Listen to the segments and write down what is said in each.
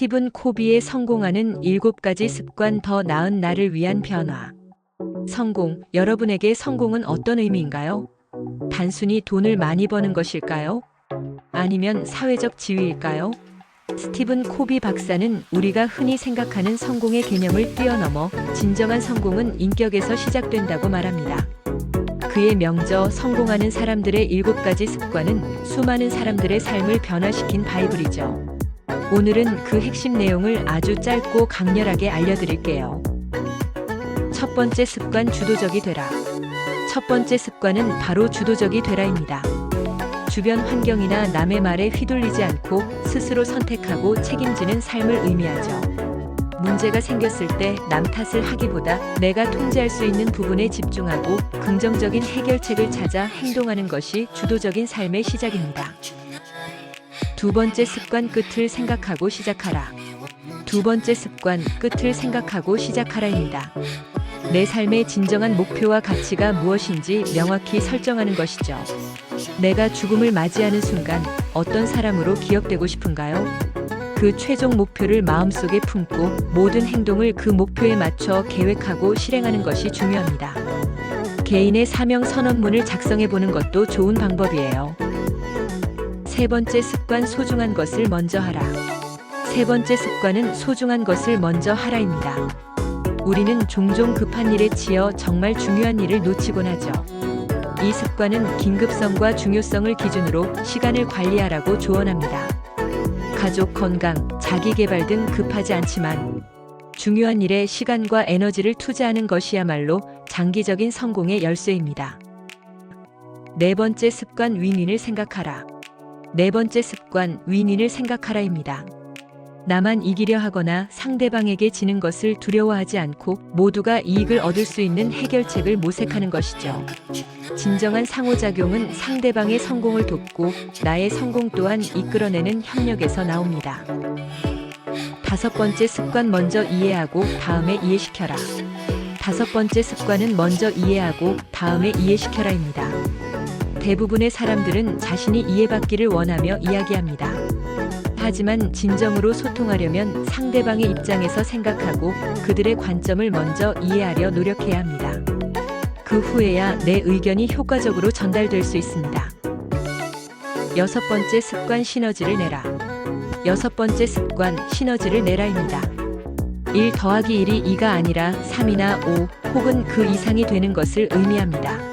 스티븐 코비의 성공하는 7가지 습관 더 나은 나를 위한 변화. 성공, 여러분에게 성공은 어떤 의미인가요? 단순히 돈을 많이 버는 것일까요? 아니면 사회적 지위일까요? 스티븐 코비 박사는 우리가 흔히 생각하는 성공의 개념을 뛰어넘어 진정한 성공은 인격에서 시작된다고 말합니다. 그의 명저 성공하는 사람들의 일곱 가지 습관은 수많은 사람들의 삶을 변화시킨 바이블이죠. 오늘은 그 핵심 내용을 아주 짧고 강렬하게 알려드릴게요. 첫 번째 습관 주도적이 되라. 첫 번째 습관은 바로 주도적이 되라입니다. 주변 환경이나 남의 말에 휘둘리지 않고 스스로 선택하고 책임지는 삶을 의미하죠. 문제가 생겼을 때 남 탓을 하기보다 내가 통제할 수 있는 부분에 집중하고 긍정적인 해결책을 찾아 행동하는 것이 주도적인 삶의 시작입니다. 두 번째 습관 끝을 생각하고 시작하라. 두 번째 습관 끝을 생각하고 시작하라입니다. 내 삶의 진정한 목표와 가치가 무엇인지 명확히 설정하는 것이죠. 내가 죽음을 맞이하는 순간 어떤 사람으로 기억되고 싶은가요? 그 최종 목표를 마음속에 품고 모든 행동을 그 목표에 맞춰 계획하고 실행하는 것이 중요합니다. 개인의 사명 선언문을 작성해 보는 것도 좋은 방법이에요. 세 번째 습관 소중한 것을 먼저 하라. 세 번째 습관은 소중한 것을 먼저 하라입니다. 우리는 종종 급한 일에 치여 정말 중요한 일을 놓치곤 하죠. 이 습관은 긴급성과 중요성을 기준으로 시간을 관리하라고 조언합니다. 가족 건강, 자기 개발 등 급하지 않지만 중요한 일에 시간과 에너지를 투자하는 것이야말로 장기적인 성공의 열쇠입니다. 네 번째 습관 윈윈을 생각하라. 네 번째 습관 윈윈을 생각하라입니다. 나만 이기려 하거나 상대방에게 지는 것을 두려워하지 않고 모두가 이익을 얻을 수 있는 해결책을 모색하는 것이죠. 진정한 상호작용은 상대방의 성공을 돕고 나의 성공 또한 이끌어내는 협력에서 나옵니다. 다섯 번째 습관 먼저 이해하고 다음에 이해시켜라. 다섯 번째 습관은 먼저 이해하고 다음에 이해시켜라입니다. 대부분의 사람들은 자신이 이해받기를 원하며 이야기합니다. 하지만 진정으로 소통하려면 상대방의 입장에서 생각하고 그들의 관점을 먼저 이해하려 노력해야 합니다. 그 후에야 내 의견이 효과적으로 전달될 수 있습니다. 여섯 번째 습관 시너지를 내라. 여섯 번째 습관 시너지를 내라입니다. 1 더하기 1이 2가 아니라 3이나 5 혹은 그 이상이 되는 것을 의미합니다.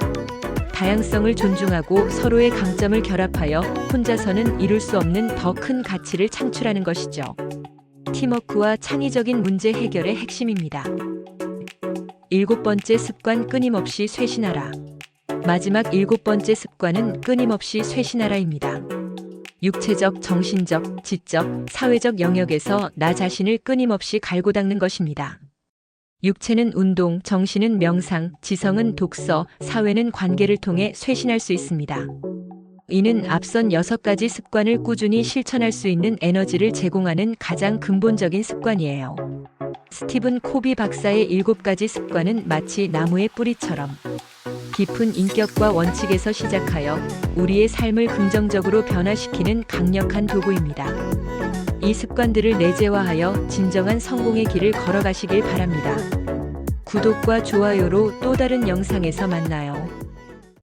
다양성을 존중하고 서로의 강점을 결합하여 혼자서는 이룰 수 없는 더 큰 가치를 창출하는 것이죠. 팀워크와 창의적인 문제 해결의 핵심입니다. 일곱 번째 습관 끊임없이 쇄신하라. 마지막 일곱 번째 습관은 끊임없이 쇄신하라입니다. 육체적, 정신적, 지적, 사회적 영역에서 나 자신을 끊임없이 갈고 닦는 것입니다. 육체는 운동, 정신은 명상, 지성은 독서, 사회는 관계를 통해 쇄신할 수 있습니다. 이는 앞선 여섯 가지 습관을 꾸준히 실천할 수 있는 에너지를 제공하는 가장 근본적인 습관이에요. 스티븐 코비 박사의 일곱 가지 습관은 마치 나무의 뿌리처럼 깊은 인격과 원칙에서 시작하여 우리의 삶을 긍정적으로 변화시키는 강력한 도구입니다. 이 습관들을 내재화하여 진정한 성공의 길을 걸어가시길 바랍니다. 구독과 좋아요로 또 다른 영상에서 만나요.